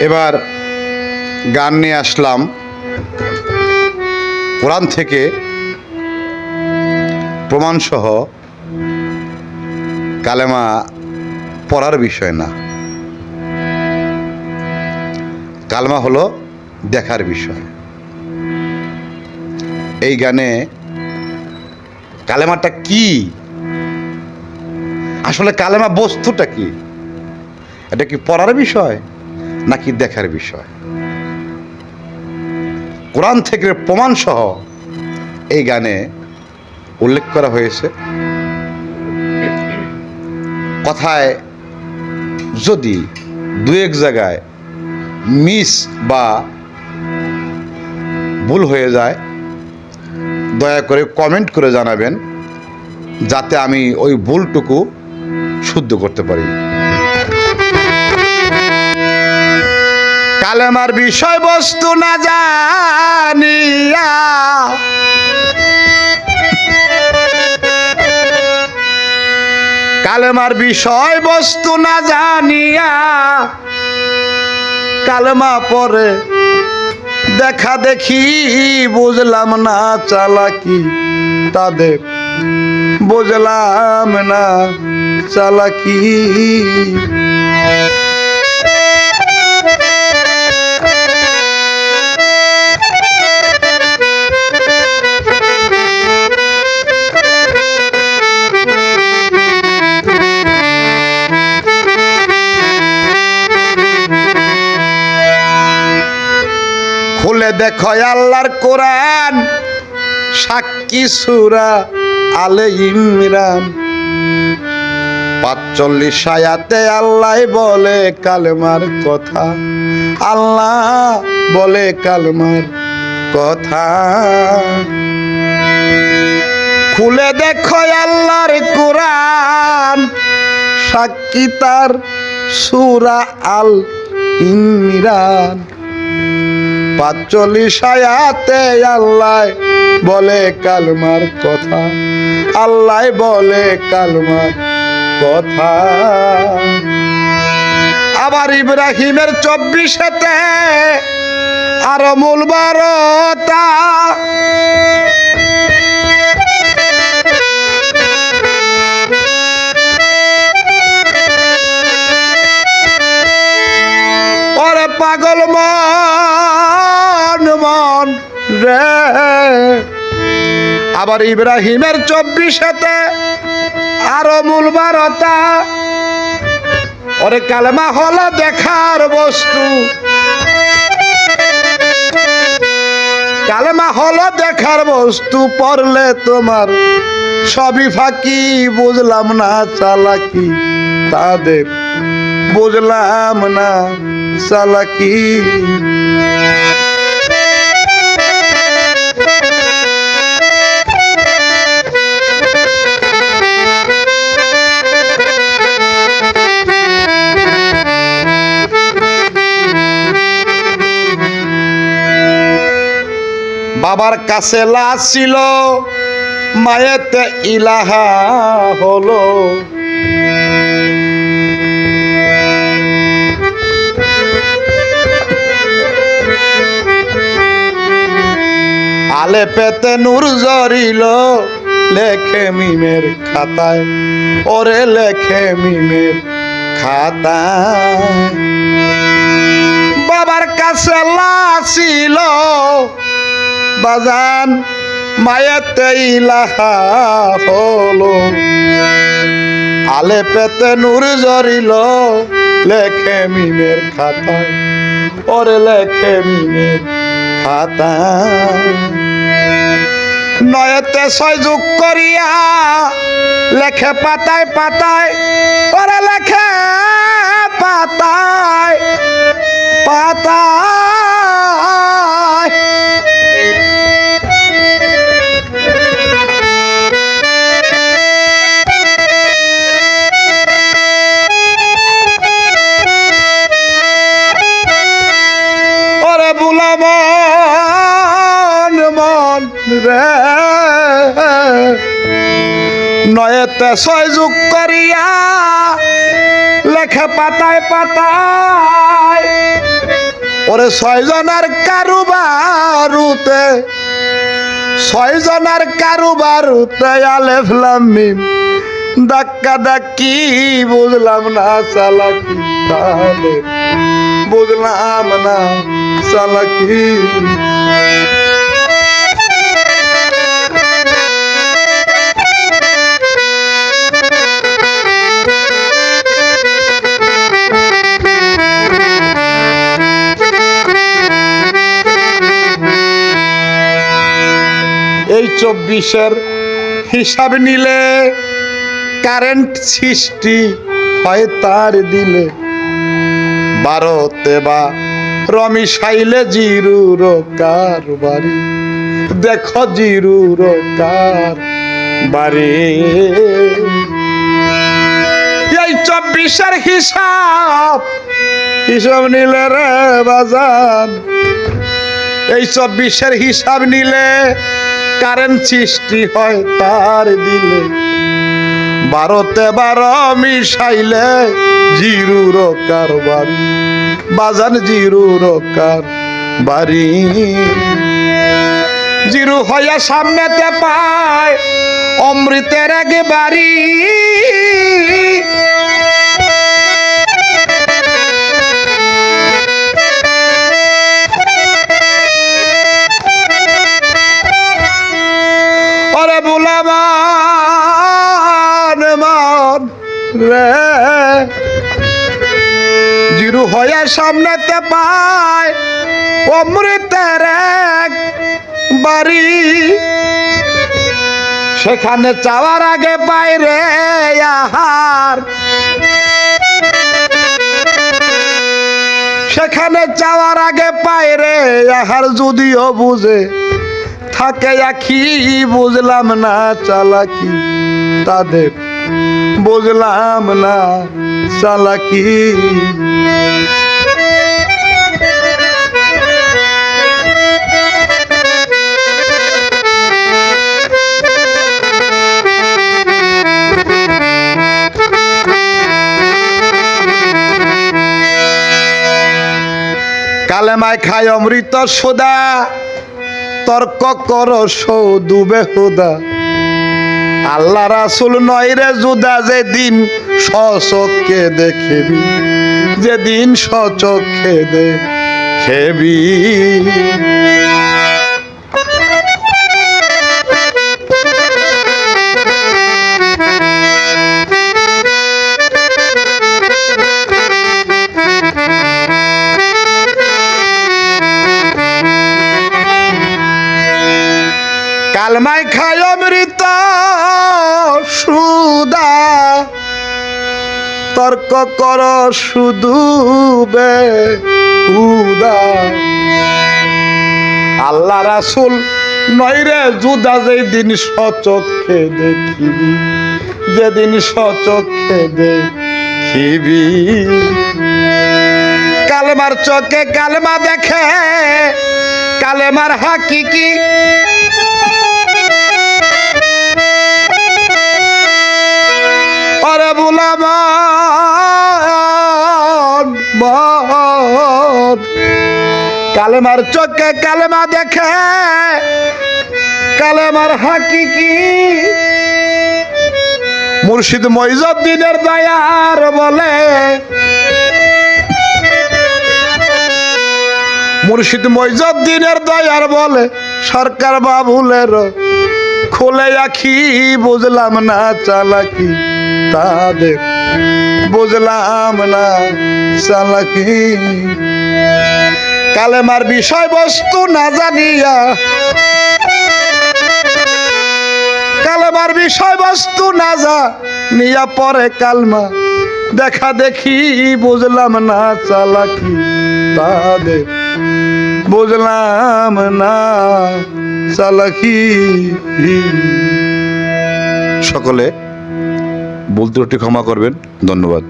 এবার গান নিয়ে আসলাম। কোরআন থেকে প্রমাণসহ কালেমা পড়ার বিষয় না। কালমা হলো দেখার বিষয়। এই গানে কালেমাটা কি? আসলে কালেমা বস্তুটা কি? এটা কি পড়ার বিষয়? নাকি দেখার বিষয়? কোরআন থেকে প্রমাণ সহ এই গানে উল্লেখ করা হয়েছে। কথায় যদি দু এক জায়গায় মিস বা ভুল হয়ে যায়, দয়া করে কমেন্ট করে জানাবেন, যাতে আমি ওই ভুলটুকু শুদ্ধ করতে পারি। কালেমার বিষয়বস্তু না জানিয়া। কালেমার বিষয়বস্তু না জানিয়া। কালেমা পরে দেখা দেখি বুঝলাম না চালাকি তাদের। বুঝলাম না চালাকি। খুলে দেখো আল্লাহর কোরআন। সাক্ষী সুরা আলে ইমরান। পাঁচচল্লিশ আয়াতে আল্লাহ বলে কালেমার কথা। আল্লাহ বলে কালেমার কথা। খুলে দেখো আল্লাহর কোরআন। সাক্ষী তার সুরা আল ইমরান। পাঁচচল্লিশ আয়াতে আল্লাহ, বলে কালমার কথা। আল্লাহ বলে কালমার কথা। আবার ইব্রাহিমের চব্বিশেতে আর মূল বারতা। পাগল মন রে। আবার ইব্রাহিমের চব্বিশেতে আরও মূল বারতা ওরে কালেমা হলো দেখার বস্তু। কালেমা হলো দেখার বস্তু, পড়লে তোমার সবই ফাঁকি। বুঝলাম না চালাকি তাদের, বুঝলাম না চালাকি। বাবার কাছে লাশ ছিল মায়েতে ইলাহা হলো। আলে পেতে নূর জরিল, লেখে মিমের খাতায়। ওরে লেখে মিমের খাতায়। বাবার কাছে লাছিল বাজান মায়েতে ইলাহা হলো। আলে পেতে নূর জরিল, লেখে মিমের খাতায়। ওরে লেখে মিমের খাতায়। নয়তে ছয় যোগ করিয়া লেখে পাতায় পাতায়, ওরে লেখে পাতায় পাতায়। নয়েতে ছয় যুগ করিয়া লেখে পাতায় পাতায়, ওরে ছয়জনের কারুবারুতে ছয়জনের কারুবারুতে আলেফ লামিম ধাক্কা ধাক্কি বুঝলাম না চালাকি বুঝলাম না চালাকি। চব্বিশের হিসাব নিলে কারেন্ট সৃষ্টি হয় তার দিলে। ভারতে বা রমি সাইলে জিরুর কার বাড়ি দেখো জিরুর কার বাড়ি এই চব্বিশের হিসাব হিসাব নিলে রে বাজান। এই চব্বিশের হিসাব নিলে কারেন্ট সৃষ্টি হয় তার দিলে। বারোতে বারো মিশাইলে জিরুর কার বাড়ি বাজান জিরুর কার বাড়ি জিরু হইয়া সামনেতে পায় অমৃতের আগে বাড়ি। হয়ে সামনেতে পায় অমৃতের এক বাড়ি। সেখানে চাওয়ার আগে পায় রে আহার। সেখানে যাওয়ার আগে পায় রে আহার, যদিও বুঝে থাকে আখি, বুঝলাম না চালাকি তাদের। বুঝলাম না চালাকি কালেমায় খায় অমৃত সোদা তর্ক কর সৌদুবে হুদা আল্লাহ রাসুল নয় রে জুদা যেদিন সচক্ষে দেখেবি যেদিন সচক্ষে দেখেবি। তর্ক কর শুধু আল্লাহ রাসুল নইরে জুদা যেদিন সচক্ষে দেখিবি, যেদিন সচক্ষে দেখিবি। কালেমার চোখে কালেমা দেখে, কালেমার হাকিকি। আরে বুলামান কালেমার চোখে কালেমা দেখে, কালেমার হাকিকি। মুর্শিদ মইজুদ্দিনের দয়ার বলে। মুর্শিদ মইজুদ্দিনের দয়ার বলে, সরকার বাবুলের খুলে আখি, বুঝলাম না চালাকি তাদের বুঝলাম না চালাকি কালেমার বিষয়বস্তু না জানিয়া, কালেমার বিষয়বস্তু না যা নিয়া পরে কালমা দেখা দেখি বুঝলাম না চালাকি তাদের? বুঝলাম না চালাকি সকলে বলতে ক্ষমা করবেন। ধন্যবাদ।